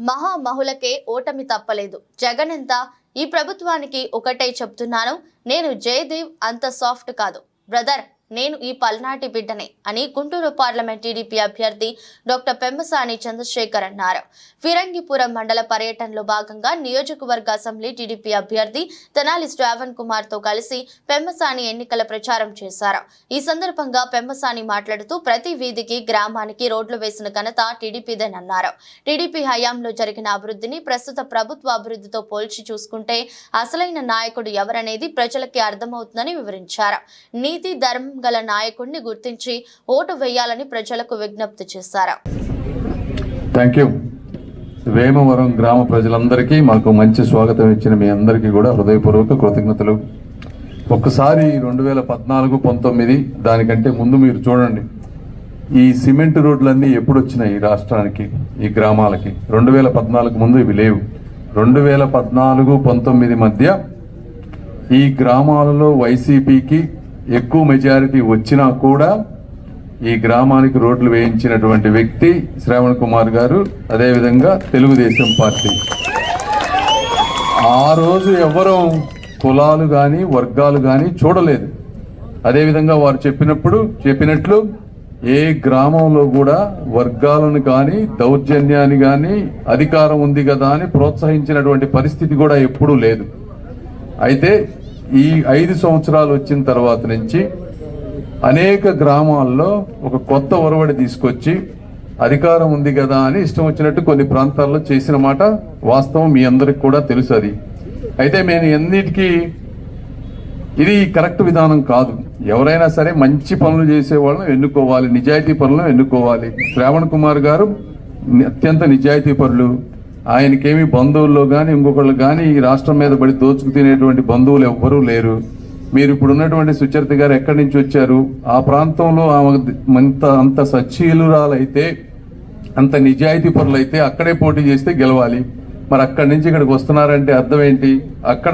మహామహులకే ఓటమి తప్పలేదు. జగన్ ఎంత? ఈ ప్రభుత్వానికి ఒకటే చెప్తున్నాను. నేను జయదేవ్ అంత సాఫ్ట్ కాదు. బ్రదర్ నేను ఈ పల్నాటి బిడ్డనే అని గుంటూరు పార్లమెంట్ టీడీపీ అభ్యర్థి డాక్టర్ పెమ్మసాని చంద్రశేఖర్ అన్నారు. ఫిరంగిపురం మండల పర్యటనలో భాగంగా నియోజకవర్గ అసెంబ్లీ టీడీపీ అభ్యర్థి తెనాలి శ్రావణ్ కుమార్తో కలిసి పెమ్మసాని ఎన్నికల ప్రచారం చేశారు. ఈ సందర్భంగా పెమ్మసాని మాట్లాడుతూ ప్రతి వీధికి గ్రామానికి రోడ్లు వేసిన ఘనత టీడీపీదేనన్నారు టీడీపీ హయాంలో జరిగిన అభివృద్ధిని ప్రస్తుత ప్రభుత్వ అభివృద్ధితో పోల్చి చూసుకుంటే అసలైన నాయకుడు ఎవరనేది ప్రజలకి అర్థమవుతుందని వివరించారు. నీతి ధర్మం గల నాయకుడిని గుర్తించి ఓటు వేయాలని ప్రజలకు విజ్ఞప్తి చేశారు. థ్యాంక్ యూ వేమవరం గ్రామ ప్రజలందరికీ మాకు మంచి స్వాగతం ఇచ్చిన మీ అందరికీ కూడా హృదయపూర్వక కృతజ్ఞతలు. ఒక్కసారి రెండు వేల పద్నాలుగు పంతొమ్మిది దానికంటే ముందు మీరు చూడండి. ఈ సిమెంట్ రోడ్లన్నీ ఎప్పుడు వచ్చినాయి ఈ రాష్ట్రానికి ఈ గ్రామాలకి? రెండు వేల పద్నాలుగు ముందు ఇవి లేవు. రెండు వేల పద్నాలుగు పంతొమ్మిది మధ్య ఈ గ్రామాలలో వైసీపీకి ఎక్కువ మెజారిటీ వచ్చినా కూడా ఈ గ్రామానికి రోడ్లు వేయించినటువంటి వ్యక్తి శ్రావణ్ కుమార్ గారు అదేవిధంగా తెలుగుదేశం పార్టీ. ఆ రోజు ఎవరూ కులాలు కానీ వర్గాలు కానీ చూడలేదు. అదేవిధంగా వారు చెప్పినప్పుడు చెప్పినట్లు ఏ గ్రామంలో కూడా వర్గాలను కానీ దౌర్జన్యాన్ని కానీ అధికారం ఉంది కదా అని ప్రోత్సహించినటువంటి పరిస్థితి కూడా ఎప్పుడూ లేదు. అయితే ఈ ఐదు సంవత్సరాలు వచ్చిన తర్వాత నుంచి అనేక గ్రామాల్లో ఒక కొత్త ఒరవడి తీసుకొచ్చి అధికారం ఉంది కదా అని ఇష్టం వచ్చినట్టు కొన్ని ప్రాంతాల్లో చేసిన మాట వాస్తవం మీ అందరికి కూడా తెలుసు అది. అయితే నేను ఎన్నిటికీ ఇది కరెక్ట్ విధానం కాదు. ఎవరైనా సరే మంచి పనులు చేసే వాళ్ళని ఎన్నుకోవాలి నిజాయితీ పనులను ఎన్నుకోవాలి. శ్రావణ్ కుమార్ గారు అత్యంత నిజాయితీ పరులు. ఆయనకేమి బంధువుల్లో కానీ ఇంకొకళ్ళు కానీ ఈ రాష్ట్రం మీద పడి దోచుకు తినేటువంటి బంధువులు ఎవ్వరూ లేరు. మీరు ఇప్పుడు ఉన్నటువంటి సుచరిత గారు ఎక్కడి నుంచి వచ్చారు? ఆ ప్రాంతంలో ఆమె అంత అంత సచ్చీలురాలైతే అంత నిజాయితీ పరులైతే అక్కడే పోటీ చేస్తే గెలవాలి. మరి అక్కడి నుంచి ఇక్కడికి వస్తున్నారంటే అర్థం ఏంటి? అక్కడ